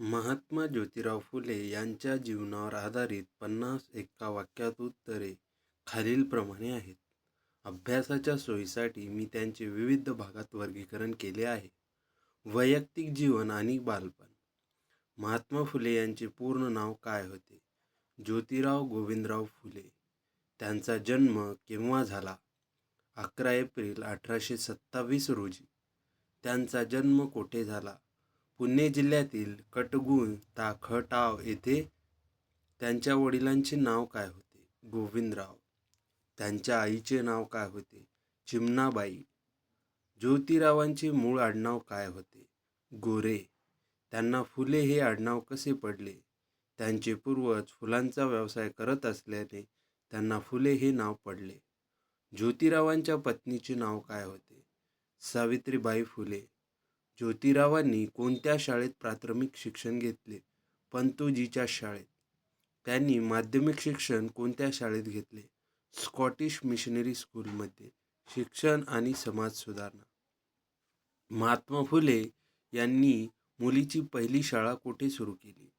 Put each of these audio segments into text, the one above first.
महात्मा ज्योतिराव फुले यांच्या जीवनावर आधारित पन्नास एका वाक्यात उत्तरे खालीलप्रमाणे आहेत. अभ्यासाच्या सोयीसाठी मी त्यांचे विविध भागात वर्गीकरण केले आहे. वैयक्तिक जीवन आणि बालपण महात्मा फुले यांचे पूर्ण नाव काय होते? ज्योतिराव गोविंदराव फुले. त्यांचा जन्म केव्हा झाला? अकरा एप्रिल अठराशे सत्तावीस रोजी. त्यांचा जन्म कोठे झाला? पुणे जिल्ह्यातील कटगुण ता खटाव येथे. त्यांच्या वडिलांचे नाव काय होते? गोविंदराव. त्यांच्या आईचे नाव काय होते? चिमणाबाई. ज्योतिरावांचे मूळ आडनाव काय होते? गोरे. त्यांना फुले हे आडनाव कसे पडले? त्यांचे पूर्वज फुलांचा व्यवसाय करत असल्याने त्यांना फुले हे नाव पडले. ज्योतिरावांच्या पत्नीचे नाव काय होते? सावित्रीबाई फुले. ज्योतिरावांनी कोणत्या शाळेत प्राथमिक शिक्षण घेतले? पंतोजीच्या शाळेत. त्यांनी माध्यमिक शिक्षण कोणत्या शाळेत घेतले? स्कॉटिश मिशनरी स्कूलमध्ये. शिक्षण आणि समाज सुधारणा महात्मा फुले यांनी मुलीची पहिली शाळा कोठे सुरू केली?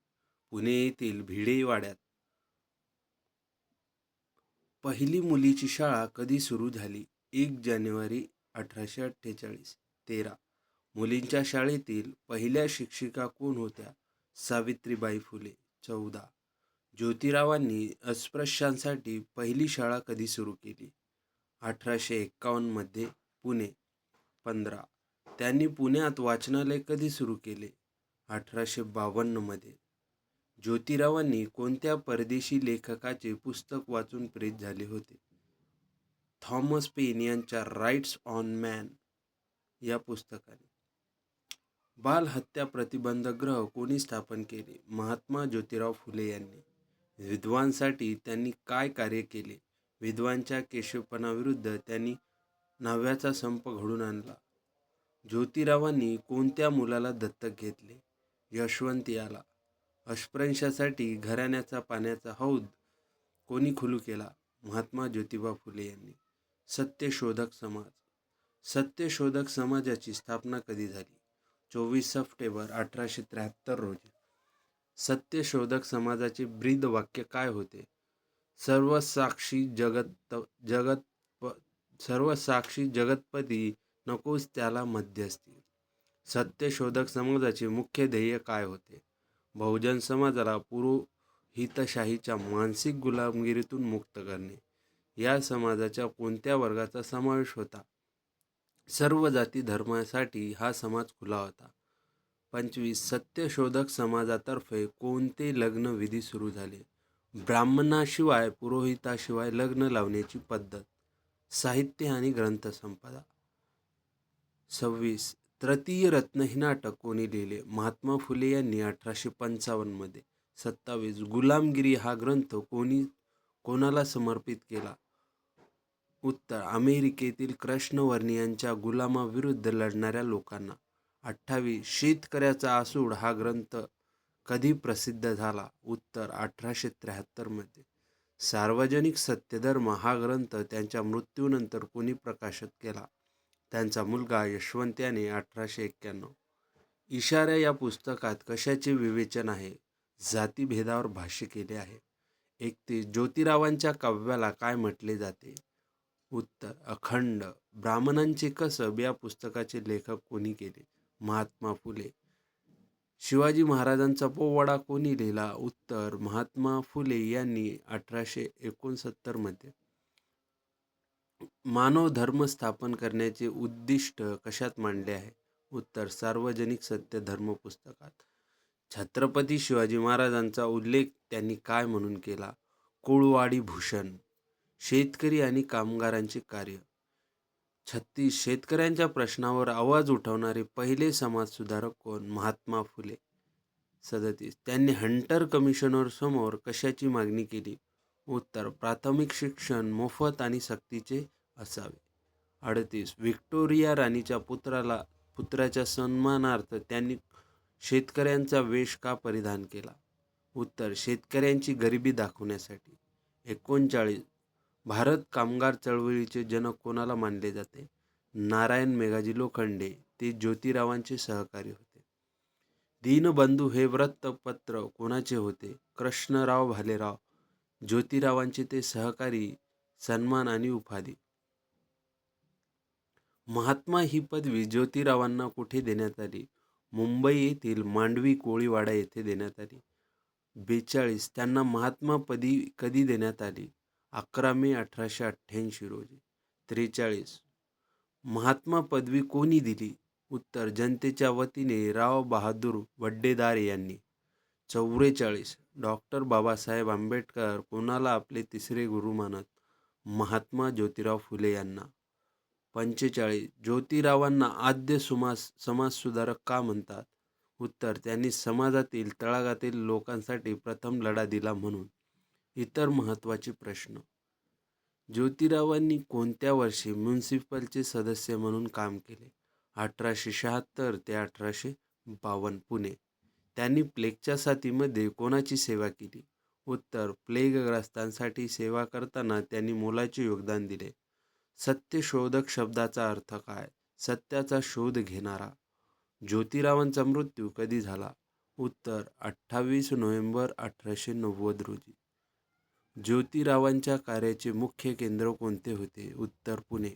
पुणे येथील भिडेवाड्यात पहिली मुलीची शाळा कधी सुरू झाली? एक जानेवारी अठराशे अठ्ठेचाळीस. तेरा. मुलींच्या शाळेतील पहिल्या शिक्षिका कोण होत्या? सावित्रीबाई फुले. चौदा. ज्योतिरावांनी अस्पृश्यांसाठी पहिली शाळा कधी सुरू केली? अठराशे एक्कावन्नमध्ये पुणे. पंधरा. त्यांनी पुण्यात वाचनालय कधी सुरू केले? अठराशे बावन्नमध्ये ज्योतिरावांनी कोणत्या परदेशी लेखकाचे पुस्तक वाचून प्रेरित झाले होते? थॉमस पेन यांच्या राईट्स ऑन मॅन या पुस्तकाने. बालहत्या प्रतिबंधक कोणी स्थापन केले? महात्मा ज्योतिराव फुले यांनी. विधवांसाठी त्यांनी काय कार्य केले? विधवांच्या केशवपणाविरुद्ध त्यांनी नव्याचा संप घडून आणला. ज्योतिरावांनी कोणत्या मुलाला दत्तक घेतले? यशवंत याला. अस्पृश्यांसाठी घराण्याचा पाण्याचा हौद कोणी खुलू केला? महात्मा ज्योतिबा फुले यांनी. सत्यशोधक समाज. सत्यशोधक समाजाची स्थापना कधी झाली? चोवीस सप्टेंबर अठराशे त्र्याहत्तर रोजी. सत्यशोधक समाजाचे ब्रीद वाक्य काय होते? सर्वसाक्षी जगत जगत सर्वसाक्षी जगतपती नकोच त्याला मध्यस्थी. सत्यशोधक समाजाचे मुख्य ध्येय काय होते? बहुजन समाजाला पुरोहितशाहीच्या मानसिक गुलामगिरीतून मुक्त करणे. या समाजाच्या कोणत्या वर्गाचा समावेश होता? सर्व जाती धर्मासाठी हा समाज खुला होता. पंचवीस. सत्यशोधक समाजातर्फे कोणते लग्न विधी सुरू झाले? ब्राह्मणाशिवाय पुरोहिताशिवाय लग्न लावण्याची पद्धत. साहित्य आणि ग्रंथसंपदा. सव्वीस. तृतीय रत्न हे नाटक कोणी लिहिले? महात्मा फुले यांनी अठराशे पंचावन्नमध्ये सत्तावीस. गुलामगिरी हा ग्रंथ कोणी कोणाला समर्पित केला? उत्तर अमेरिकेतील कृष्णवर्णियांच्या गुलामाविरुद्ध लढणाऱ्या लोकांना. अठ्ठावीस. शेतकऱ्याचा आसूड हा ग्रंथ कधी प्रसिद्ध झाला? उत्तर अठराशे त्र्याहत्तरमध्ये सार्वजनिक सत्यधर्म हा ग्रंथ त्यांच्या मृत्यूनंतर कोणी प्रकाशित केला? त्यांचा मुलगा यशवंत याने. अठराशे एक्क्याण्णव. इशाऱ्या या पुस्तकात कशाचे विवेचन आहे? जातीभेदावर भाष्य केले आहे. एकतीस. ज्योतिरावांच्या काव्याला काय म्हटले जाते? उत्तर अखंड. ब्राह्मणांचे कसब या पुस्तकाचे लेखक कोणी केले? महात्मा फुले. शिवाजी महाराजांचा पोवाडा कोणी लिहिला? उत्तर महात्मा फुले यांनी. अठराशे एकोणसत्तरमध्ये मानव धर्म स्थापन करण्याचे उद्दिष्ट कशात मांडले आहे? उत्तर सार्वजनिक सत्य धर्म पुस्तकात. छत्रपती शिवाजी महाराजांचा उल्लेख त्यांनी काय म्हणून केला? कुळवाडी भूषण. शेतकरी आणि कामगारांचे कार्य. छत्तीस. शेतकऱ्यांच्या प्रश्नावर आवाज उठवणारे पहिले समाजसुधारक कोण? महात्मा फुले. सदतीस. त्यांनी हंटर कमिशनसमोर कशाची मागणी केली? उत्तर प्राथमिक शिक्षण मोफत आणि सक्तीचे असावे. अडतीस. व्हिक्टोरिया राणीच्या पुत्राला पुत्राच्या सन्मानार्थ त्यांनी शेतकऱ्यांचा वेश का परिधान केला? उत्तर शेतकऱ्यांची गरिबी दाखवण्यासाठी. एकोणचाळीस. भारत कामगार चळवळीचे जनक कोणाला मानले जाते? नारायण मेघाजी लोखंडे. ते ज्योतिरावांचे सहकारी होते. दीनबंधू हे वृत्तपत्र कोणाचे होते? कृष्णराव भालेराव. ज्योतिरावांचे ते सहकारी सन्मान आणि उपाधी. महात्मा ही पदवी ज्योतिरावांना कुठे देण्यात आली? मुंबई येथील मांडवी कोळीवाडा येथे देण्यात आली. बेचाळीस. त्यांना महात्मा पदी कधी देण्यात आली? अकरा मे अठराशे अठ्ठ्याऐंशी रोजी. त्रेचाळीस. महात्मा पदवी कोणी दिली? उत्तर जनतेच्या वतीने राव बहादूर वड्डेदार यांनी. चौवेचाळीस. डॉक्टर बाबासाहेब आंबेडकर कोणाला आपले तिसरे गुरु मानत? महात्मा ज्योतिराव फुले यांना. पंचेचाळीस. ज्योतिरावांना आद्य समाज समाजसुधारक का म्हणतात? उत्तर त्यांनी समाजातील तळागातील लोकांसाठी प्रथम लढा दिला म्हणून. इतर महत्त्वाचे प्रश्न. ज्योतिरावांनी कोणत्या वर्षी म्युन्सिपलचे सदस्य म्हणून काम केले? अठराशे शहात्तर ते अठराशे बावन्न पुणे. त्यांनी प्लेगच्या साथीमध्ये कोणाची सेवा केली? उत्तर प्लेगग्रस्तांसाठी सेवा करताना त्यांनी मोलाचे योगदान दिले. सत्यशोधक शब्दाचा अर्थ काय? सत्याचा शोध घेणारा. ज्योतिरावांचा मृत्यू कधी झाला? उत्तर अठ्ठावीस नोव्हेंबर अठराशे नव्वद रोजी. ज्योतिरावांच्या कार्याचे मुख्य केंद्र कोणते होते? उत्तर पुणे.